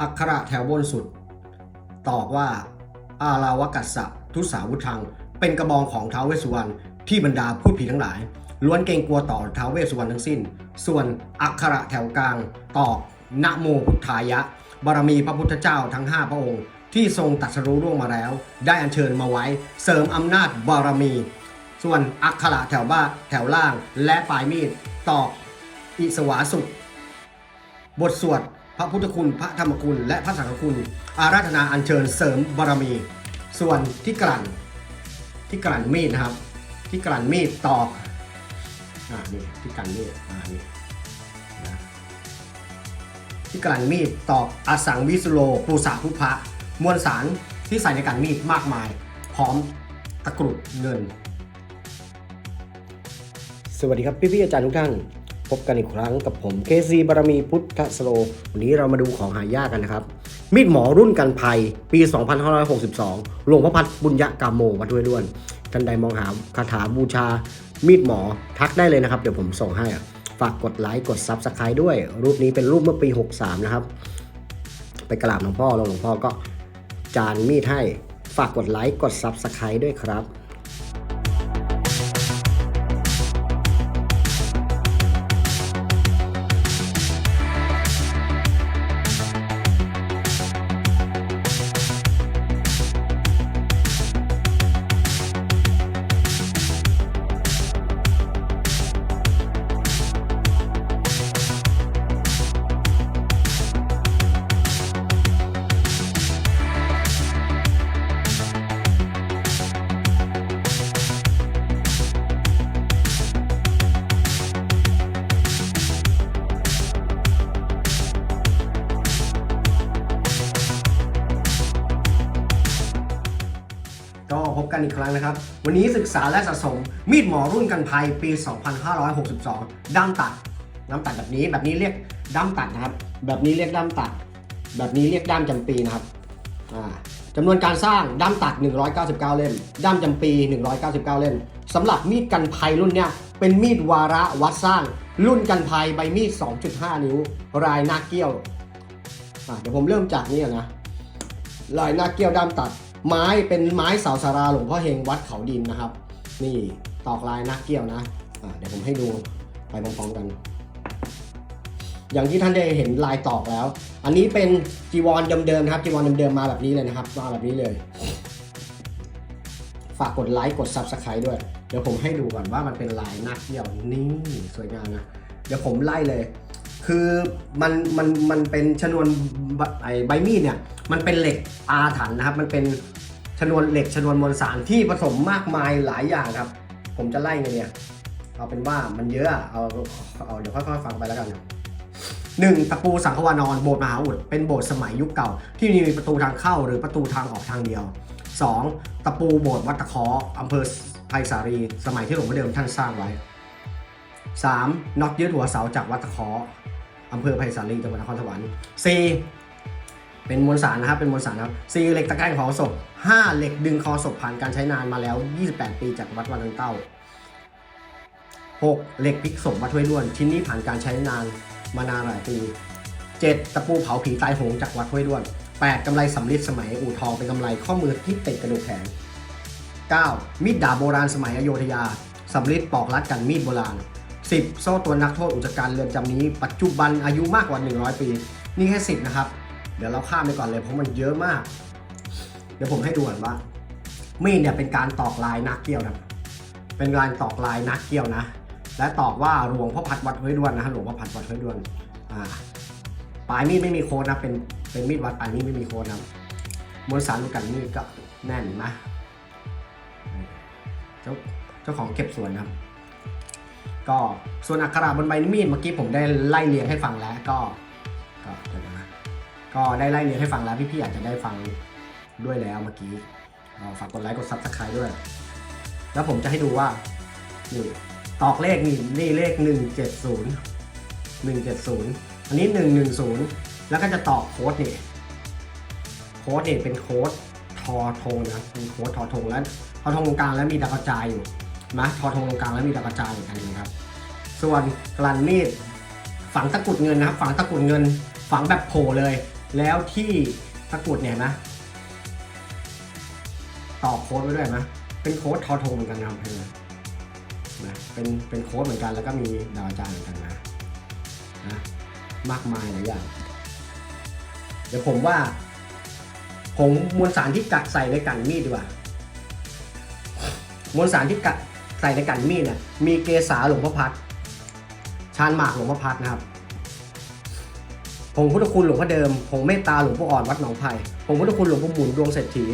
อักขระแถวบนสุด ตอบว่า อาลาวกัสสะทุสาวุธัง เป็นกระบองของท้าวเวสสุวรรณที่บรรดาพูดผีทั้งหลาย ล้วนเกรงกลัวต่อท้าวเวสสุวรรณทั้งสิ้น ส่วนอักขระแถวกลางตอบนะโมพุทธายะ บารมีพระพุทธเจ้าทั้ง 5 พระองค์ ที่ทรงตรัสรู้ร่วงมาแล้ว ได้อัญเชิญมาไว้ เสริมอำนาจบารมี ส่วนอักขระแถวบ้าแถวล่างและปลายมีดตอบอิสวาสุบทสวด พระพุทธคุณ พระธรรมคุณ และพระสังฆคุณ อาราธนาอัญเชิญเสริมบารมี ส่วนที่กลั่น ที่กลั่นมีดนะครับ ที่กลั่นมีดตอกอ่านี่ที่กลั่นมีดอ่านี่นะที่กลั่นมีดตอกอสังวิสุโลปูสาภุพะมวลสารที่ใส่ในกลั่นมีดมากมาย พร้อมตะกรุดเงิน สวัสดีครับพี่ๆอาจารย์ทุกท่าน พบกันอีกครั้งกับผมเคซีบารมีพุทธสโลวันนี้เรามาดูของหายากกันนะครับ มีดหมอรุ่นกันภัย ปี 2562 หลวงพ่อพัดบุญยกามโมวัดห้วยด้วนท่านใดมองหาคาถาบูชา มีดหมอทักได้เลยนะครับ เดี๋ยวผมส่งให้อะฝากกดไลค์กดซับสไคร b e ด้วย รูปนี้เป็นรูปเมื่อปี 63 นะครับ ไปกราบหลวงพ่อหลวงพ่อก็จานมีดให้ ฝากกดไลค์กดซับสไคร b e ด้วยครับ บกันอีกครั้งนะครับ วันนี้ศึกษาและสะสม มีดหมอรุ่นกันภัยปี 2562 ด้ามตัดด้ามตัดแบบนี้ แบบนี้เรียกด้ามตัดนะครับ แบบนี้เรียกด้ามตัด แบบนี้เรียกด้ามจำปีนะครับจำนวนการสร้างด้ามตัด 199 เล่ม ด้ามจำปี 199 เล่มสำหรับมีดกันภัยรุ่นเนี้ยเป็นมีดวาระวัดสร้าง รุ่นกันภัยใบมีด 2.5 นิ้ว รายหน้าเกี้ยวเดี๋ยวผมเริ่มจากนี่ก่อนนะลายหน้าเกี้ยวด้ามตัด ไม้เป็นไม้เสาสาราหลวงพ่อเฮงวัดเขาดินนะครับ นี่ตอกลายน้าเกี้ยวนะอ่าเดี๋ยวผมให้ดูไปพร้อมๆกัน อย่างที่ท่านได้เห็นลายตอกแล้ว อันนี้เป็นจีวรเดิมๆนะครับจีวรเดิมๆมาแบบนี้เลยนะครับมาแบบนี้เลย ฝากกดไลค์กด Subscribe ด้วย เดี๋ยวผมให้ดูก่อนว่ามันเป็นลายน้าเกี้ยวนี่สวยงามนะเดี๋ยวผมไล่เลยคือมันมันมันเป็นชนวนไอใบมีดเนี่ยมันเป็นเหล็กอาถรรพ์นะครับ มันเป็น ชนวนเหล็กชนวนมวลสารที่ผสมมากมายหลายอย่างครับ ผมจะไล่ไงเนี่ย เอาเป็นว่ามันเยอะเอาเอาเดี๋ยวค่อยๆฟังไปแล้วกันหนึ่งตะปูสังฆวานอนโบสถ์มหาอุดเป็นโบสถ์สมัยยุคเก่า ที่มีประตูทางเข้าหรือประตูทางออกทางเดียว 2. ตะปูโบสถ์วัดตะเคออำเภอไผ่สารีสมัยที่หลวงพ่อเดิมท่านสร้างไว้ 3. น็อกยึดหัวเสาจากวัดตะเคออำเภอไผ่สาลีจังหวัดนครสวรรค์ 4. เป็นมวลสารนะครับ เป็นมวลสารครับ 4. เหล็กตะแกรงของศพ 5. เหล็กดึงคอศพผ่านการใช้นานมาแล้ว 28 ปีจากวัดวังน้ำเต้า 6. เหล็กพลิกศพวัดห้วยด้วน ชิ้นนี้ผ่านการใช้นานมานานหลายปี 7. ตะปูเผาผีตายโหงจากวัดห้วยด้วน 8. กำไรสำลิดสมัยอู่ทองเป็นกำไรข้อมือที่ติดกระดูกแขน 9. มีดดาบโบราณสมัยอโยธยาสำลิดปอกรัดกันมีดโบราณ 10. โซ่ตัวนักโทษอุจจการเรือนจำนี้ ปัจจุบันอายุมากกว่า 100 ปี นี่แค่10นะครับ เดี๋ยวเราข้ามไปก่อนเลยเพราะมันเยอะมาก เดี๋ยวผมให้ดูก่อนว่ามีดเนี่ยเป็นการตอกลายนักเกี่ยวนะเป็นการตอกลายนักเกี่ยวนะ และตอกว่าหลวงพ่อพัดวัดห้วยด้วนนะฮะหลวงพ่อพัดวัดห้วยด้วนอ่าปลายมีดไม่มีโค้ดนะเป็นเป็นมีดวัดปลายมีดไม่มีโค้ดนะมวลสารกันมีดก็แน่นนะเจ้าเจ้าของเก็บส่วนนะครับ ก็ส่วนอักขระบนใบมีดเมื่อกี้ผมได้ไล่เรียงให้ฟังแล้วก็ก็เดี๋ยวนะ ก็ได้ไล่เรียงให้ฟังแล้วพี่ๆอาจจะได้ฟังด้วยแล้วเมื่อกี้ฝากกดไลค์กดซับสไครต์ด้วย แล้วผมจะให้ดูว่านี่ตอกเลขนี่นี่เลข 170 170 อันนี้ 110 แล้วก็จะตอกโค้ดนี่โค้ดนี่เป็นโค้ดทอทงนะเป็นโค้ดทอทงแล้วทอทงตรงกลางแล้วมีดาวกระจายอยู่นะทอทงตรงกลางแล้วมีดาวกระจายอีกอันหนึงครับ ส่วนกลันมีดฝังตะกุดเงินนะครับ ฝังตะกุดเงิน ฝังแบบโผล่เลย แล้วที่ตะกรุดเนี่ยนไหมต่อโค้ดไว้ด้วยนไหมเป็นโค้ดทอทงเหมือนกันนะครับเห็นนะเป็นเป็นโค้ดเหมือนกันแล้วก็มีดาวจารเหมือนกันนะนะมากมายหลายอย่างเดี๋ยวผมว่าผงมวลสารที่กัดใส่ในกันมีดดีกว่ามวลสารที่กัดใส่ในกันมีดเนี่ยมีเกสาหลวงพ่อพัดชานหมากหลวงพ่อพัดนะครับ ผงพุทธคุณหลวงพ่อเดิม ผงเมตตาหลวงพ่ออ่อนวัดหนองไผ่ผงพุทธคุณหลวงพ่อหมุนดวงเศรษฐี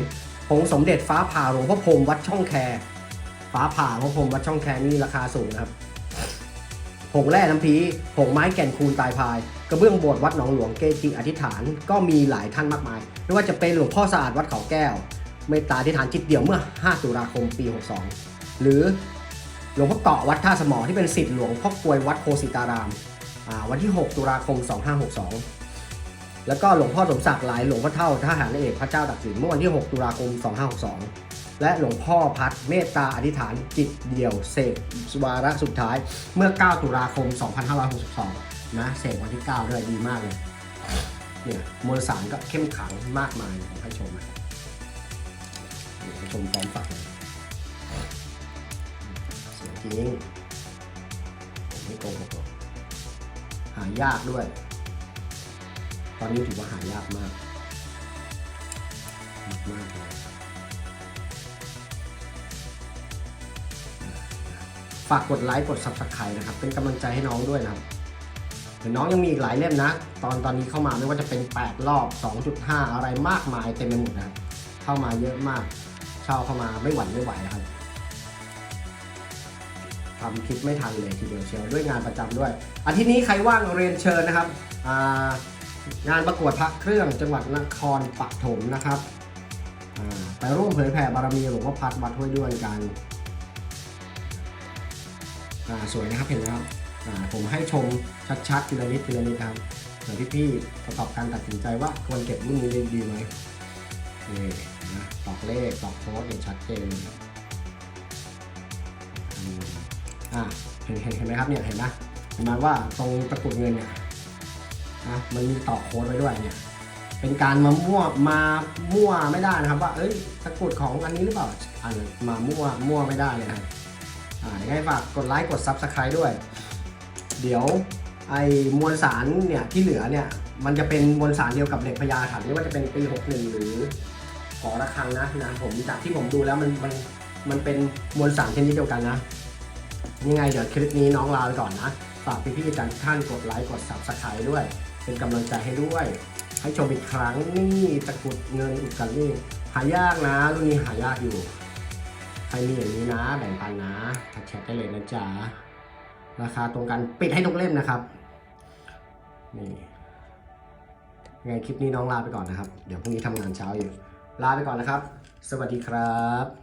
ผงสมเด็จฟ้าผ่าหลวงพ่อพรมวัดช่องแคฟ้าผ่าหลวงพ่อพรมวัดช่องแคนี่ราคาสูงนะครับ ผงแร่น้ำพี ผงไม้แก่นคูณตายพาย กระเบื้องโบสถ์วัดหนองหลวงเกจิอธิษฐาน ก็มีหลายท่านมากมาย ไม่ว่าจะเป็นหลวงพ่อสะอาดวัดเขาแก้ว เมตตาอธิษฐานจิตเดียวเมื่อ 5 ตุลาคมปี 62 หรือหลวงพ่อเกาะวัดท่าสมอที่เป็นศิษย์หลวงพ่อกวยวัดโพสิตาราม วันที่ 6 ตุลาคม 2562 แล้วก็หลวงพ่อสมศักดิ์หลายหลวงพ่อเท่าทหารเอกพระเจ้าตักสินเมื่อวันที่ 6 ตุลาคม 2562 และหลวงพ่อพัดเมตตาอธิษฐานจิตเดี่ยวเสกวาระสุดท้ายเมื่อ 9 ตุลาคม 2562 นะเสกวันที่ 9 ด้วยดีมากเลยเนี่ยมวลสารก็เข้มขังมากมายผมให้ชมนะให้ชมพร้อมฝักเสวยจริงผมไม่โกหกหรอก หายากด้วย ตอนนี้ถือว่าหายากมาก มากมากเลยฝากกดไลค์กด Subscribe นะครับ เป็นกำลังใจให้น้องด้วยนะครับเดี๋ยวน้องยังมีอีกหลายเล่มนะ ตอนตอนนี้เข้ามาไม่ว่าจะเป็น 8 รอบ 2.5 อะไรมากมายเต็มไปหมดนะครับเข้ามาเยอะมากเช่าเข้ามาไม่หวั่นไม่ไหวนะครับ ทำคลิปไม่ทันเลยทีเดียวเชียวด้วยงานประจำด้วยอาทิตย์นี้ใครว่างเรียนเชิญนะครับางานประกวดพระเครื่องจังหวัดนครปฐมนะครับไปร่วมเผยแผ่บารมีหลวงพ่อพัดวัดห้วยด้วนกันสวยนะครับเห็นไหมครับผมให้ชมชัดๆทีละนิดทีละนิดครับเดี๋ยวพี่ๆประกอบการตัดสินใจว่าควรเก็บรุ่นนี้ดีไหมนี่นะตอกเลขตอกโค้ดอย่างชัดเจน อ่าเห็นเห็นเห็นไหมครับเนี่ยเห็นไหมเห็นไหมว่าตรงตะกรุดเงินเนี่ยนะมันมีตอโค้ดไว้ด้วยเนี่ยเป็นการมามั่วมามั่วไม่ได้นะครับ ว่าเอ้ยตะกรุดของอันนี้หรือเปล่าอันมามั่วมั่วไม่ได้เลยนะครับอ่ายังไงฝากกดไลค์กด Subscribe ด้วย เดี๋ยวไอ้มวลสารเนี่ยที่เหลือเนี่ยมันจะเป็นมวลสารเดียวกับเหล็กพญาถันไม่ว่าจะเป็นปี61หรือขอระฆังนะนะผมจากที่ผมดูแล้วมันมันมันเป็นมวลสารชนิดเดียวกันนะ ยังไงเดี๋ยวคลิปนี้น้องลาไปก่อนนะ ฝากพี่ๆอาจารทุกท่านกดไลค์กด subscribe ด้วย เป็นกำลังใจให้ด้วย ให้ชมอีกครั้งนี่ตะกุดเงินอุดกันนี่หายากนะรุ่นนี้หายากอยู่ ใครมีอย่างนี้นะ แบ่งปันนะทักแชทได้เลยนะจ๊ะราคาตรงกันปิดให้ทุกเล่มนะครับนี่ยังไงคลิปนี้น้องลาไปก่อนนะครับ เดี๋ยวพรุ่งนี้ทำงานเช้าอยู่ ลาไปก่อนนะครับ สวัสดีครับ